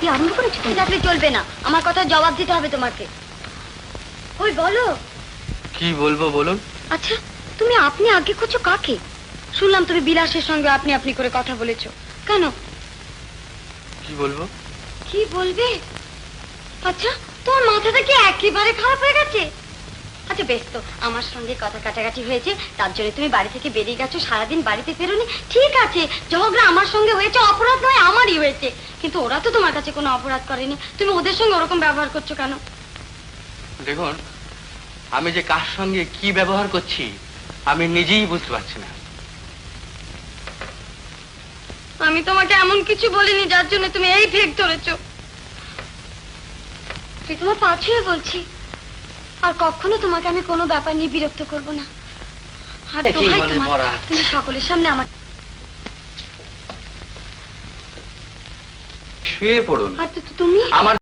কি আরম্ভ করেছি তুমি থাকলে চলবে না। আমার কথা জবাব দিতে হবে তোমাকে। ওই বলো। কি বলব বলুন? আচ্ছা তুমি আপনি আগে করছ কাকে? শুনলাম তুমি বিলাসের সঙ্গে আপনি আপনি করে কথা বলেছ। কেন? কি বলব? কি বলবে? আচ্ছা তোমার মাথাটা কি একেবারে খারাপ হয়ে গেছে আচ্ছা বেশ তো আমার সঙ্গে কথা কাটাকাটি হয়েছে তার জন্য তুমি বাড়ি থেকে বেরিয়ে গেছো সারাদিন বাড়িতে ফেরোনি। ঠিক আছে ঝগড়া আমার সঙ্গে হয়েছে অপরাধ নয় আমারই হয়েছে। কিন্তু ওরা তো তোমার কাছে কোনো অপরাধ করেনি। তুমি ওদের সঙ্গে ওরকম ব্যবহার করছ কেন? দেখুন আমি যে কার সঙ্গে কি ব্যবহার করছি আমি নিজেই বুঝতে পারছি না। আমি তোমাকে এমন কিছু বলিনি যার জন্য তুমি এই ফেক ধরেছো। তুই তোমার পা ছুঁয়ে বলছি। আর কখনো তোমাকে আমি কোনো ব্যাপার নিয়ে বিরক্ত করব না। আর একেই দোহাই তোমার, তুমি সকলের সামনে আমার শুয়ে পড়ুন। আর তো- তুমি? আমার